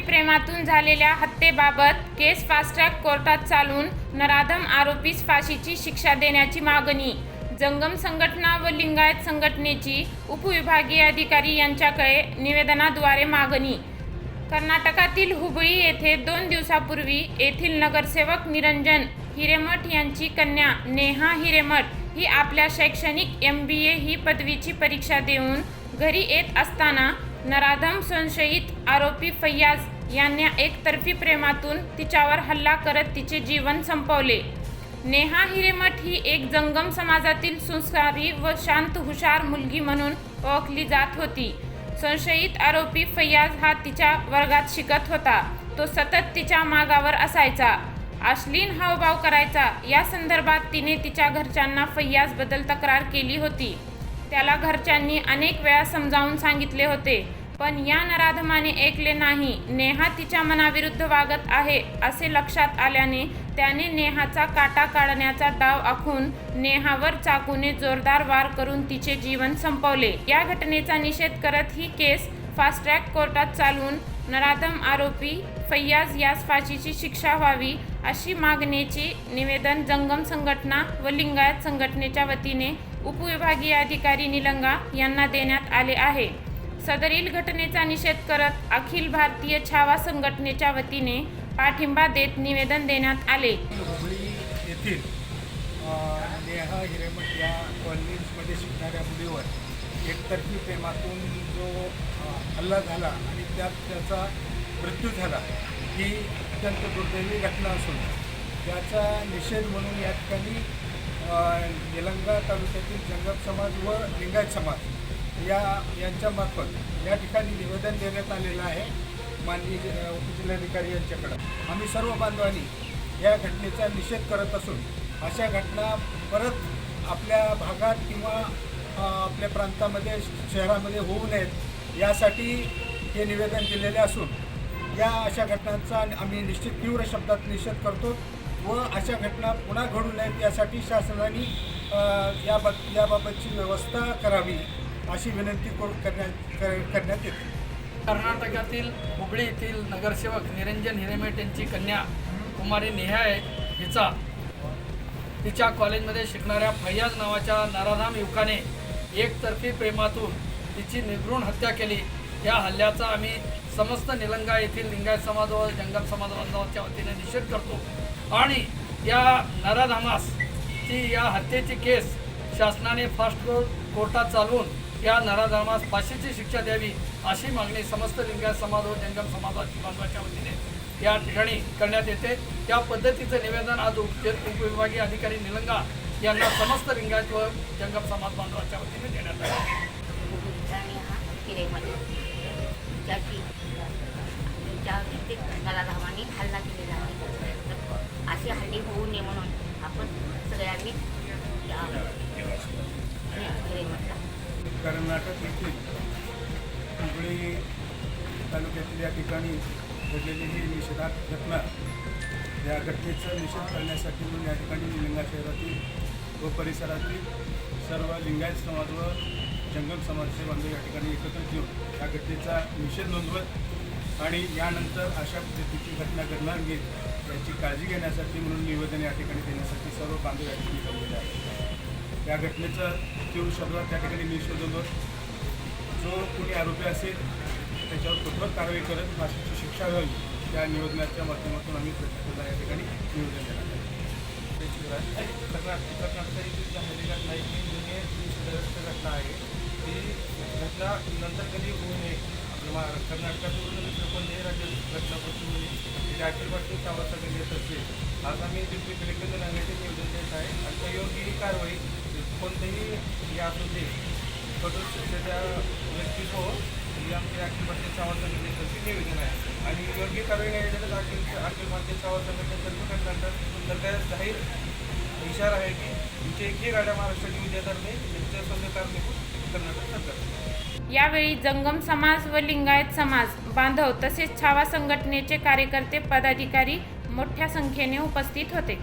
प्रेमातून झालेल्या हत्येबाबत केस fast track कोर्टात चालून नराधम आरोपीस फाशीची शिक्षा देण्याची मागणी. जंगम संघटना व लिंगायत संघटनेची उपविभागीय अधिकारी यांच्याकडे निवेदनाद्वारे मागणी. कर्नाटकातील हुबळी येथे दोन दिवसापूर्वी येथील नगरसेवक निरंजन हिरेमठ यांची कन्या नेहा हिरेमठ ही आपल्या शैक्षणिक एम बी ए ही पदवीची परीक्षा देऊन घरी येत असताना नराधम संशयित आरोपी फैयाज यांनी एकतर्फी प्रेमातून तिच्यावर हल्ला करत तिचे जीवन संपवले. नेहा हिरेमठ ही एक जंगम समाजातील संस्कारी व शांत हुशार मुलगी म्हणून ओळखली जात होती. संशयित आरोपी फैयाज हा तिच्या वर्गात शिकत होता. तो सतत तिच्या मागावर असायचा. अश्लीन हावभाव करायचा. या संदर्भात तिने तिच्या घरच्यांना फैयाजबद्दल तक्रार केली होती. त्याला घरच्यांनी अनेक वेळा समजावून सांगितले होते. पण या नराधमाने ऐकले नाही. नेहा तिच्या मनाविरुद्ध वागत आहे असे लक्षात आल्याने त्याने नेहाचा काटा काढण्याचा डाव आखून नेहावर चाकूने जोरदार वार करून तिचे जीवन संपवले. या घटनेचा निषेध करत ही केस फास्ट ट्रॅक कोर्टात चालवून नराधम आरोपी फैयाज यास फाशीची शिक्षा व्हावी अशी मागणीचे निवेदन जंगम संघटना व लिंगायत संघटनेच्या वतीने उपविभागीय अधिकारी निलंगा यांना देण्यात आले आहे. सदरील घटनेचा निषेध करत अखिल भारतीय छावा संघटनेच्या वतीने पाठिंबा देत निवेदन देण्यात आले. हुबळी येथील अ, नेहा हिरेमठ या कॉलनीजमध्ये शिकणाऱ्या मुलीवर एकतर्फी प्रेमातून जो हल्ला झाला आणि त्यात त्याचा मृत्यू झाला ही अत्यंत दुर्दैवी घटना असून त्याचा निषेध म्हणून या ठिकाणी निलंगा तालुक्यातील जंगम समाज व लिंगायत समाज या यांच्यामार्फत या ठिकाणी निवेदन देण्यात आलेलं आहे माननीय उपजिल्हाधिकारी यांच्याकडं. आम्ही सर्व बांधवांनी या घटनेचा निषेध करत असून अशा घटना परत आपल्या भागात किंवा आपल्या प्रांतामध्ये शहरामध्ये होऊ नयेत यासाठी हे निवेदन दिलेले असून या अशा घटनांचा आम्ही निश्चित तीव्र शब्दात निषेध करतो. व अशा घटना पुन्हा घडू नयेत यासाठी शासनाने याबाब याबाबतची व्यवस्था करावी अशी विनंती करू करण्यात करण्यात येते. कर्नाटकातील हुबळी येथील नगरसेवक निरंजन हिरेमेट यांची कन्या कुमारी नेहा हिचा तिच्या कॉलेजमध्ये शिकणाऱ्या फैयाज नावाच्या नराधाम युवकाने एकतर्फी प्रेमातून तिची निर्घृण हत्या केली. या हल्ल्याचा आम्ही समस्त निलंगा येथील लिंगायत समाज व जंगल समाज बांधवांच्या वतीने निषेध करतो. आणि या नराधामासची या हत्येची केस शासनाने फास्ट कोर्ट कोर्टात चालवून या नराधामास फाशीची शिक्षा द्यावी अशी मागणी समस्त लिंगायत समाज व जंगम समाजाच्या बांधवाच्या वतीने या ठिकाणी करण्यात येते. त्या पद्धतीचं निवेदन आज उप उपविभागीय अधिकारी निलंगा यांना समस्त लिंगायत व जंगम समाज बांधवाच्या वतीने देण्यात आले. आणि ज्याची ज्या नराधामाने हल्ला केलेला आहे तर असे हल्ले होऊ नये म्हणून आपण आम्ही कर्नाटक येथील हुबळी तालुक्यातील या ठिकाणी घडलेली ही निषेधात घटना या घटनेचा निषेध करण्यासाठी म्हणून या ठिकाणी निलंगा शहरातील व परिसरातील सर्व लिंगायत समाज व जंगम समाजाचे बांधव या ठिकाणी एकत्रित येऊन या घटनेचा निषेध नोंदवत आणि यानंतर अशा पद्धतीची घटना घडणार नाही याची काळजी घेण्यासाठी म्हणून निवेदन या ठिकाणी देण्यासाठी सर्व बांधव या ठिकाणी जमलेले आहेत. त्या घटनेचा तीव्र शब्दात त्या ठिकाणी मी शोधलो जो कोणी आरोपी असेल त्याच्यावर कठोर कारवाई करत फाशीची शिक्षा व्हावी त्या निवेदनाच्या माध्यमातून आम्ही प्रशासनाला या ठिकाणी निवेदन देणार आहे कर्नाटक कर्नाटक येथील झालेली घटना ही घटना आहे ती घटना नंतर कधी होऊ नये आपल्या कर्नाटकातून दुसरं कोणत्याही राज्यात भारतीय येत असते. आज आम्ही डिप्टी कलेक्टर जनांगाचे नियोजन देत आहे आणि अयोग्य ही कारवाई कोणतेही या असू दे कठोर शिक्षेच्या व्यक्तीस ही आमची अखिल भारतीय सावरता संघटनेतर्फे निवेदन आहे. आणि योग्य कारवाई नाही झाल्यास अखिल अखिल भारतीय सावरता संघटनेतर्फे कर्नाटक जाहीर इशारा आहे की तुमच्या एकही गाड्या महाराष्ट्रात येऊ देणार नाही कारणीभूत कर्नाटक सरकार यावेळी जंगम समाज व लिंगायत समाज बांधव तसेच छावा संघटनेचे कार्यकर्ते पदाधिकारी मोठ्या संख्येने उपस्थित होते.